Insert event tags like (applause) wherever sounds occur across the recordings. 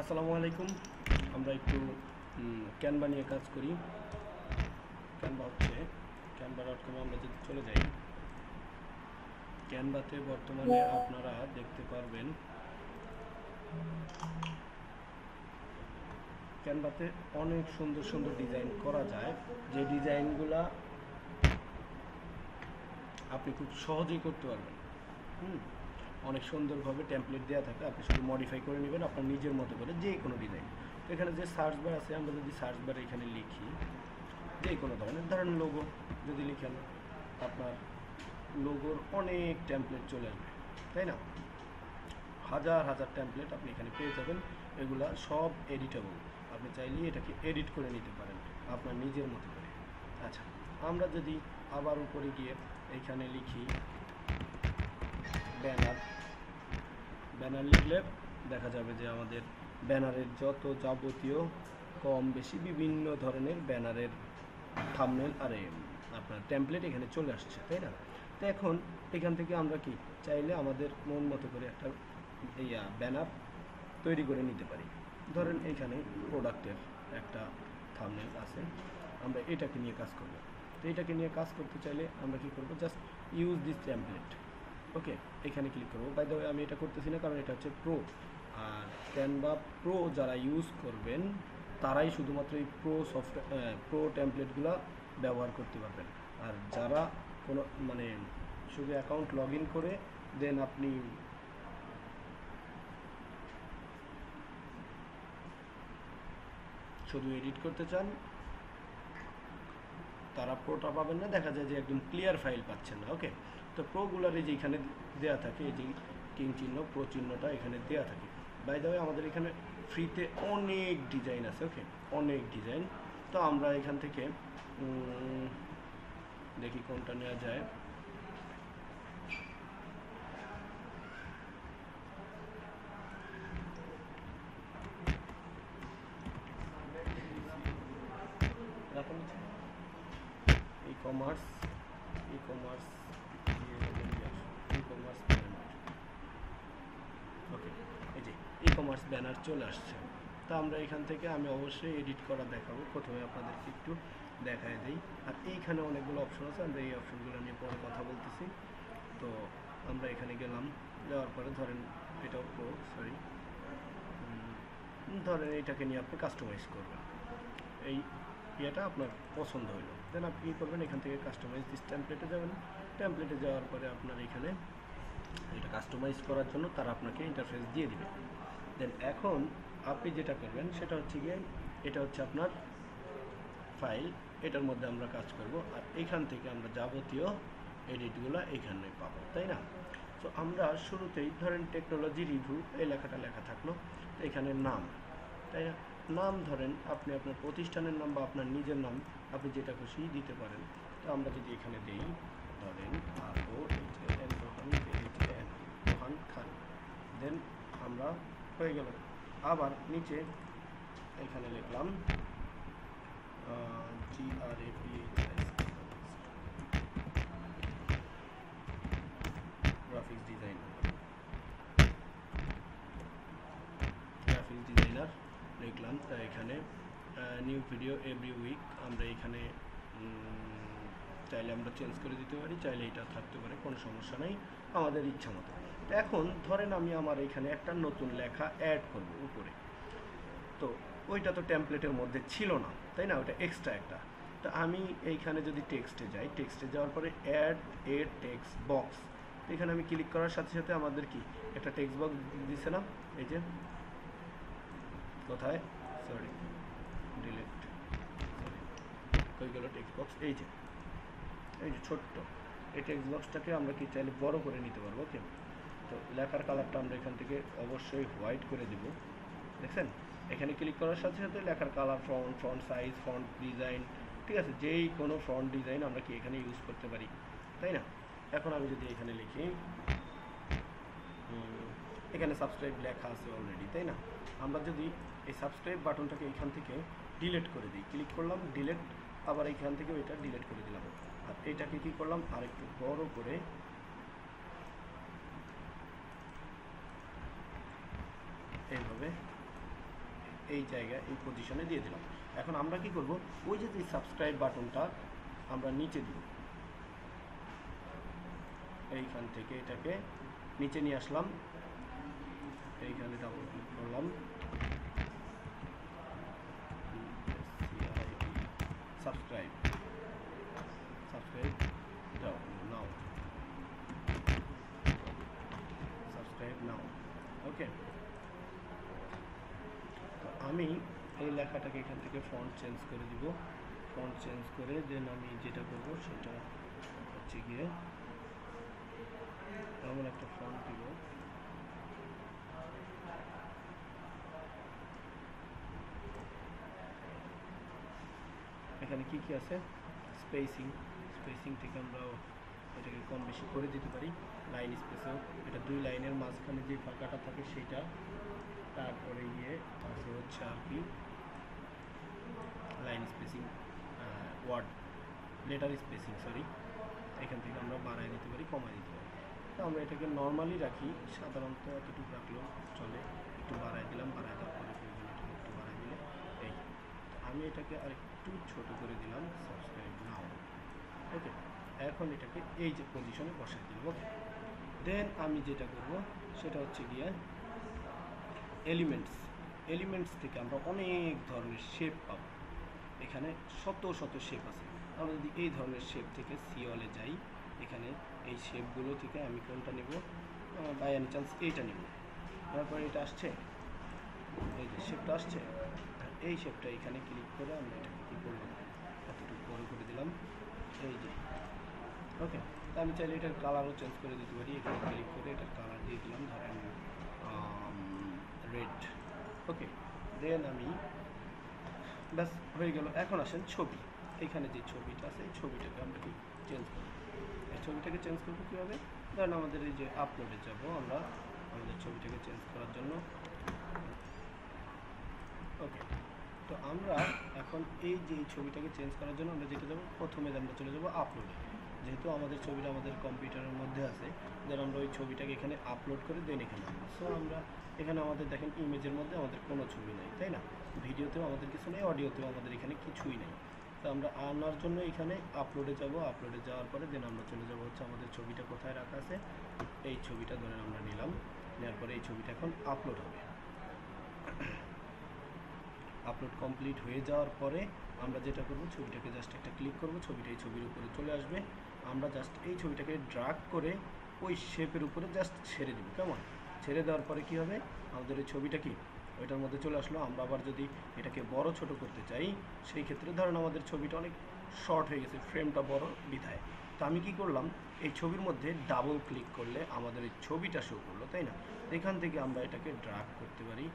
আসসালামু আলাইকুম। আমরা একটু ক্যানভা নিয়ে কাজ করি। ক্যানভা হচ্ছে ক্যানভা ডট কমে আমরা যদি চলে যাই ক্যানভাতে বর্তমানে আপনারা দেখতে পারবেন ক্যানভাতে অনেক সুন্দর সুন্দর ডিজাইন করা যায়। যে ডিজাইনগুলা আপনি খুব সহজেই করতে পারবেন। হুম? অনেক সুন্দরভাবে টেমপ্লেট দেওয়া থাকে। আপনি শুধু মডিফাই করে নেবেন আপনার নিজের মতো করে, যে কোনো ডিজাইন তো এখানে যে সার্চ বার আছে, আমরা যদি সার্চ বারে এখানে লিখি, যে কোনো ধরনের, ধরেন লোগো যদি লিখেন, আপনার লোগোর অনেক টেমপ্লেট চলে আসবে, তাই না? হাজার হাজার টেমপ্লেট আপনি এখানে পেয়ে যাবেন, এগুলা সব এডিটেবল আপনি চাইলে এটাকে এডিট করে নিতে পারেন, আপনার নিজের মতো করে। আচ্ছা আমরা যদি আবার উপরে গিয়ে এখানে লিখি ব্যানার লিখলে দেখা যাবে যে আমাদের ব্যানারের যত যাবতীয় কম বেশি বিভিন্ন ধরনের ব্যানারের থামনেল আরে আপনার টেমপ্লেট এখানে চলে আসছে, তাই না? তো এখন এখান থেকে আমরা কি চাইলে আমাদের মন মতো করে একটা ইয়া ব্যানার তৈরি করে নিতে পারি। ধরেন এইখানে প্রোডাক্টের একটা থামনেল আছে, আমরা এটাকে নিয়ে কাজ করব। তো এটাকে নিয়ে কাজ করতে চাইলে আমরা কি করব? Just use this template okay এখানে ক্লিক করব। বাই দ্য আমি এটা করতেছি না, কারণ এটা হচ্ছে প্রো আর ক্যানভা প্রো যারা ইউজ করবেন, তারাই শুধুমাত্র এই প্রো সফটওয়্যার প্রো টেমপ্লেটগুলো ব্যবহার করতে পারবেন। আর যারা কোনো মানে শুধু অ্যাকাউন্ট লগ করে দেন আপনি শুধু এডিট করতে চান তারা প্রোটা পাবেন না, দেখা যায় যে একদম ক্লিয়ার ফাইল পাচ্ছেন না ওকে তো প্রোগুলারে এই যে এখানে দেওয়া থাকে, এই যে কিং চিহ্ন প্রো চিহ্নটা এখানে দেওয়া থাকে। বাই দ্য আমাদের এখানে ফ্রিতে অনেক ডিজাইন আছে ওকে অনেক ডিজাইন তো আমরা এখান থেকে দেখি কোনটা নেওয়া যায় e commerce e commerce e commerce okay এই যে ই কমার্স ব্যানার চলে আসছে। তা আমরা এখান থেকে আমি অবশ্যই এডিট করা দেখাবো। প্রথমে আপনাদেরকে একটু দেখায় দিই। আর এইখানে অনেকগুলো অপশন আছে, আমরা এই অপশনগুলো নিয়ে পরে কথা বলতেছি। তো আমরা এখানে গেলাম, যাওয়ার পরে ধরেন এটাও প্রো সরি ধরেন এইটাকে নিয়ে আপনি কাস্টমাইজ করবেন। এই ইয়েটা আপনার পছন্দ হইল। দেন আপনি কী করবেন, এখান থেকে কাস্টমাইজ দিস টেমপ্লেটে যাবেন। টেমপ্লেটে যাওয়ার পরে আপনার এখানে এটা কাস্টমাইজ করার জন্য তারা আপনাকে ইন্টারফেস দিয়ে দিবে। দেন এখন আপনি যেটা করবেন, সেটা হচ্ছে গিয়ে এটা হচ্ছে আপনার ফাইল এটার মধ্যে আমরা কাজ করব। আর এখান থেকে আমরা যাবতীয় এডিটগুলো এখানে পাবো, তাই না? তো আমরা শুরুতেই ধরেন টেকনোলজি রিভিউ এই লেখাটা লেখা থাকল, এখানে নাম, তাই না? নাম ধরেন, আপনি আপনার প্রতিষ্ঠানের নাম বা আপনার নিজের নাম, আপনি যেটা খুশি দিতে পারেন। তো আমরা যদি এখানে দেই, ধরেন R O H N Rohan H N Rohan Khan দেন আমরা হয়ে গেল আবার নিচে এখানে লিখলাম জি লিখলাম তা এখানে নিউ ভিডিও এভরি উইক আমরা এখানে চাইলে আমরা চেঞ্জ করে দিতে পারি, চাইলে এটা থাকতে পারে, কোনো সমস্যা নেই, আমাদের ইচ্ছা মতো। এখন ধরেন আমি আমার এখানে একটা নতুন লেখা অ্যাড করব উপরে। তো ওইটা তো টেমপ্লেটের মধ্যে ছিল না, তাই না? ওটা এক্সট্রা একটা। তো আমি এইখানে যদি টেক্সটে যাই টেক্সটে যাওয়ার পরে অ্যাড এ টেক্সট বক্স এখানে আমি ক্লিক করার সাথে সাথে আমাদের কি? একটা টেক্সট বক্স দিছে না? এই যে কোথায়? সরি ডিলিট কই গেল টেক্সট বক্স এই যে। এই যে ছোট্ট। এই টেক্সট বক্সটাকে আমরা কি চাইলে বড় করে নিতে পারব? ওকে তো লেখার কালারটা আমরা এখান থেকে অবশ্যই হোয়াইট করে দিব। দেখছেন? এখানে ক্লিক করার সাথে সাথে লেখার colour font font size font design ঠিক আছে? যেই কোনো ফ্রন্ট ডিজাইন আমরা কি এখানে ইউজ করতে পারি? তাই না? এখন আমি যদি এখানে লিখি এখানে সাবস্ক্রাইব লেখা আছে অলরেডি তাই না? আমরা যদি এই সাবস্ক্রাইব বাটনটাকে এখান থেকে ডিলেট করে দিই ক্লিক করলাম ডিলেট আবার এখান থেকে ওইটা ডিলেট করে দিলাম। আর এইটাকে কি করলাম? আর একটু বড় করে এইভাবে এই জায়গায়, এই পজিশনে দিয়ে দিলাম। এখন আমরা কি করব? ওই যে সাবস্ক্রাইব বাটনটা আমরা নিচে দিব। এইখান থেকে এটাকে নিচে নিয়ে আসলাম। এইখানে ডাবল ক্লিক করলাম। Subscribe subscribe now subscribe now okay আমি এই লেখাটাকে এখান থেকে ফন্ট চেঞ্জ করে দিব। ফন্ট চেঞ্জ করে দেন আমি যেটা করব সেটা হচ্ছে গিয়ে এমন একটা ফন্ট দিব। এখানে কি কি আছে? স্পেসিং স্পেসিং থেকে আমরা এটাকে কম বেশি করে দিতে পারি। লাইন স্পেসও এটা দুই লাইনের মাঝখানে যে ফাঁকাটা থাকে সেটা। তারপরে গিয়ে আছে হচ্ছে আর কি? Line spacing word letter spacing sorry এখান থেকে আমরা বাড়ায় দিতে পারি, কমায় দিতে পারি। তো আমরা এটাকে নর্মালি রাখি। সাধারণত এতটুকু রাখলেও চলে। একটু বাড়ায় দিলাম, বাড়ায় দেওয়ার পরে প্রয়োজন এটাকে একটু বাড়ায় দিলে এই তো আমি এটাকে আর একটু ছোট করে দিলাম সাবস্ক্রাইব নাও ওকে এখন এটাকে এই যে পজিশনে বসাই দিলাম ওকে দেন আমি যেটা করব, সেটা হচ্ছে গিয়ে এলিমেন্টস এলিমেন্টস থেকে আমরা অনেক ধরনের শেপ পাবো। এখানে শত শত শেপ আছে। আমরা যদি এই ধরনের শেপ থেকে সিওলে যাই, এখানে এই শেপগুলো থেকে আমি কোনটা নেব? বাই এনি চান্স এইটা নেব। তারপরে এটা আসছে, এই যে শেপটা আসছে এই শেপটা এখানে ক্লিক করে আমরা এটাকে কী করলাম এতটুকু বড় করে দিলাম। এই যে। ওকে তা আমি চাইলে এটার কালারও চেঞ্জ করে দিতে পারি। এখানে ক্লিক করে এটার কালার দিয়ে দিলাম, ধরেন রেড ওকে দেন আমি ব্যাস, হয়ে গেল। এখন আসেন ছবি। এখানে যে ছবিটা আছে, এই ছবিটাকে আমরা চেঞ্জ করব? এই ছবিটাকে চেঞ্জ করব কীভাবে? ধরেন আমাদের এই যে আপলোডে যাব আমরা, আমাদের ছবিটাকে চেঞ্জ করার জন্য। ওকে তো আমরা এখন এই যে ছবিটাকে চেঞ্জ করার জন্য আমরা যেটা যাব প্রথমে আমরা চলে যাব আপলোডে যেহেতু আমাদের ছবিটা আমাদের কম্পিউটারের মধ্যে আছে দেন আমরা ওই ছবিটাকে এখানে আপলোড করে দেন এখানে সো আমরা এখানে আমাদের দেখেন ইমেজের মধ্যে আমাদের কোনো ছবি নেই, তাই না? ভিডিওতেও আমাদের কিছু নেই অডিওতেও আমাদের এখানে কিছুই নেই। তো আমরা আনার জন্য এখানে আপলোডে যাব আপলোডে যাওয়ার পরে দেন আমরা চলে যাব হচ্ছে আমাদের ছবিটা কোথায় রাখা আছে। এই ছবিটা ধরেন আমরা নিলাম, নেওয়ার পরে এই ছবিটা এখন আপলোড হবে। আপলোড কমপ্লিট হয়ে যাওয়ার পরে আমরা যেটা করব, ছবিটাকে জাস্ট একটা ক্লিক করব, ছবিটা এই ছবির উপরে চলে আসবে। আমরা জাস্ট এই ছবিটাকে ড্রাগ করে ওই শেপের উপরে জাস্ট ছেড়ে দিব, কেমন? ছেড়ে দেওয়ার পরে কি হবে? আমাদের এই ছবিটা কি? ওইটার মধ্যে চলে আসলো। আমরা আবার যদি এটাকে বড় ছোট করতে চাই, সেই ক্ষেত্রে ধরেন আমাদের ছবিটা অনেক শর্ট হয়ে গেছে ফ্রেমটা বড় বিধায়। তো আমি কি করলাম? এই ছবির মধ্যে ডাবল ক্লিক করলে আমাদের এই ছবিটা শো করল, তাই না? এখান থেকে আমরা এটাকে ড্রাগ করতে পারি।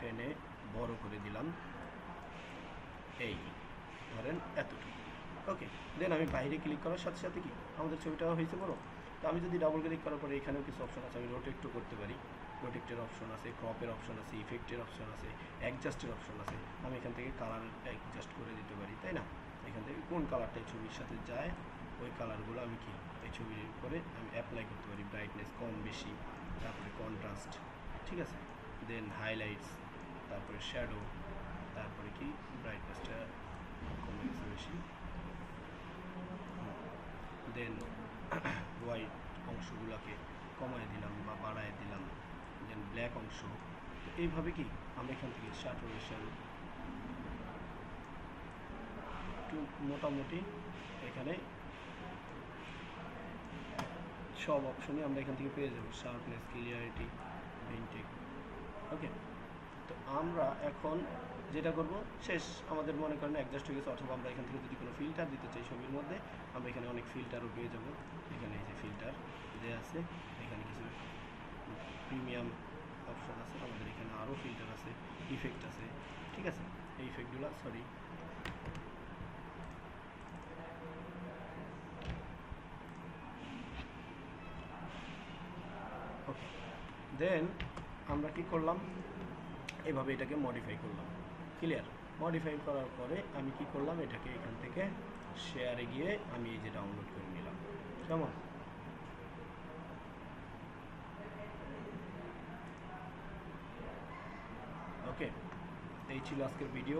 টেনে বড় করে দিলাম। এই, ধরেন এতটুকু। ওকে দেন আমি বাইরে ক্লিক করার সাথে সাথে কি? আমাদের ছবিটা হয়েছে বড়। তো আমি যদি ডাবল ক্লিক করার পরে এখানেও কিছু অপশন আছে, আমি রোটেক্টও করতে পারি। রোটেক্টের অপশন আছে ক্রপের অপশন আছে ইফেক্টের অপশন আছে অ্যাডজাস্টের অপশন আছে। আমি এখান থেকে কালার অ্যাডজাস্ট করে দিতে পারি, তাই না? এখান থেকে কোন কালারটা ছবির সাথে যায়, ওই কালারগুলো আমি কি? এই ছবির উপরে আমি অ্যাপ্লাই করতে পারি। ব্রাইটনেস কম বেশি, তারপরে কন্ট্রাস্ট ঠিক আছে? দেন হাইলাইটস তারপরে শ্যাডো তারপরে কি? ব্রাইটনেসটা কমে গেছে বেশি। দেন হোয়াইট (coughs) অংশগুলোকে কমায় দিলাম বা বাড়ায় দিলাম। দেন ব্ল্যাক অংশ। এইভাবে কি আমরা এখান থেকে স্যাচুরেশন একটু মোটামুটি এখানে সব অপশনই আমরা এখান থেকে পেয়ে যাব। শার্পনেস ক্লিয়ারিটি ভিনটেক ওকে আমরা এখন যেটা করব, শেষ আমাদের মনে করেন অ্যাডজাস্ট হয়ে গেছে, অথবা আমরা এখান থেকে যদি কোনো ফিল্টার দিতে চাই ছবির মধ্যে, আমরা এখানে অনেক ফিল্টারও পেয়ে যাব। এখানে এই যে ফিল্টার দেওয়া আছে, এখানে কিছু প্রিমিয়াম অপশন আছে, আমাদের এখানে আরও ফিল্টার আছে ইফেক্ট আছে, ঠিক আছে? এই ইফেক্টগুলো সরি দেন আমরা কি করলাম? এভাবে এটাকে মডিফাই করলাম। ক্লিয়ার মডিফাই করার পরে আমি কি করলাম? এটাকে এখান থেকে শেয়ারে গিয়ে আমি এই যে ডাউনলোড করে নিলাম। কেমন? ওকে এই ছিল আজকের ভিডিও